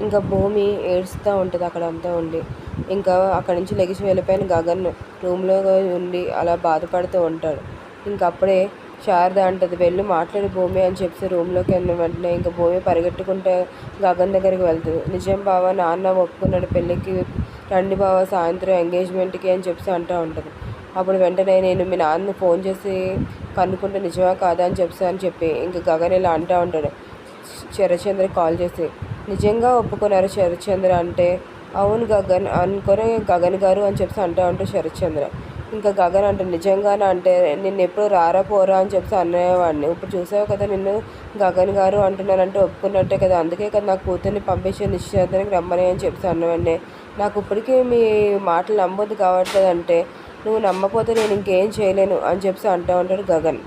ఇంకా భూమి ఏడుస్తూ ఉంటుంది అక్కడ అంతా ఉండి. ఇంకా అక్కడి నుంచి లెగిసి వెళ్ళిపోయిన గగన్ రూమ్లో ఉండి అలా బాధపడుతూ ఉంటాడు. ఇంక అప్పుడే శారద అంటది వెళ్ళి మాట్లాడి భూమి అని చెప్పి రూమ్లోకి వెళ్ళిన వెంటనే ఇంకా భూమి పరిగెట్టుకుంటే గగన్ దగ్గరికి వెళ్తుంది. నిజం బావ నాన్న ఒప్పుకున్నాడు పెళ్ళికి రండి బావ సాయంత్రం ఎంగేజ్మెంట్కి అని చెప్పి అంటూ ఉంటుంది. అప్పుడు వెంటనే నేను మీ నాన్న ఫోన్ చేసి కనుక్కుంటే నిజమా కాదా అని చెప్పి అని చెప్పి ఇంకా గగన్ ఇలా అంటూ ఉంటాడు. చరచంద్ర కాల్ చేసి నిజంగా ఒప్పుకున్నారు శరత్చంద్ర అంటే అవును గగన్ అనుకొని గగన్ గారు అని చెప్పి అంటూ ఉంటే శరత్చంద్ర. ఇంకా గగన్ అంటే నిజంగానే అంటే నిన్ను ఎప్పుడు రారా పోరా అని చెప్పి అనేవాడిని. ఇప్పుడు చూసావు కదా నిన్ను గగన్ గారు అంటున్నారంటే ఒప్పుకున్నట్టే కదా. అందుకే కదా నా కూతుర్ని పంపించే నిశ్చయానికి రమ్మని అని చెప్పి అన్నవాడిని. నాకు ఇప్పటికీ మీ మాటలు నమ్మొద్దు కావట్లేదంటే నువ్వు నమ్మపోతే నేను ఇంకేం చేయలేను అని చెప్పి అంటూ ఉంటాడు గగన్.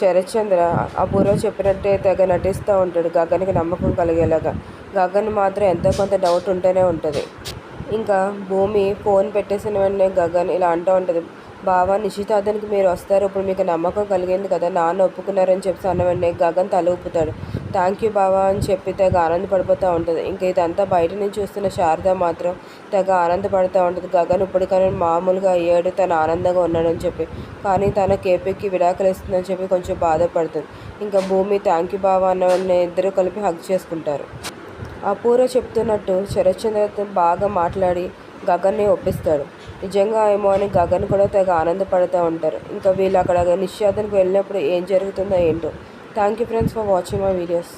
శరత్చంద్ర అపూర్వ చెప్పినట్టే తెగ నటిస్తూ ఉంటాడు. గగన్కి నమ్మకం కలిగేలాగా. గగన్ మాత్రం ఎంతో కొంత డౌట్ ఉంటూనే ఉంటుంది. ఇంకా భూమి ఫోన్ పెట్టేసిన వెంటనే గగన్ ఇలా అంటూ ఉంటుంది. బావా నిశ్చితార్థానికి మీరు వస్తారు. ఇప్పుడు మీకు నమ్మకం కలిగింది కదా. నాన్న ఒప్పుకున్నారని చెప్పి అన్న వెంటనే గగన్ తల ఊపుతాడు. థ్యాంక్ యూ బావా అని చెప్పి తెగ ఆనందపడిపోతూ ఉంటుంది. ఇంకా ఇదంతా బయట నుంచి చూస్తున్న శారద మాత్రం తెగ ఆనందపడుతూ ఉంటుంది. గగన్ ఇప్పటికైనా మామూలుగా అయ్యాడు తను ఆనందంగా ఉన్నాడని చెప్పి. కానీ తన కేపీకి విడాకులు ఇస్తుందని చెప్పి కొంచెం బాధపడుతుంది. ఇంకా భూమి థ్యాంక్ యూ బావా అన్న ఇద్దరు కలిపి హగ్ చేసుకుంటారు. అపూర్వ చెప్తున్నట్టు శరత్చంద్రతో బాగా మాట్లాడి గగన్ని ఒప్పిస్తాడు. నిజంగా ఏమో అని గగన్ కూడా తెగ ఆనందపడుతూ ఉంటారు. ఇంకా వీళ్ళు అక్కడ నిశ్చాదానికి వెళ్ళినప్పుడు ఏం జరుగుతుందో ఏంటో thank you friends for watching my videos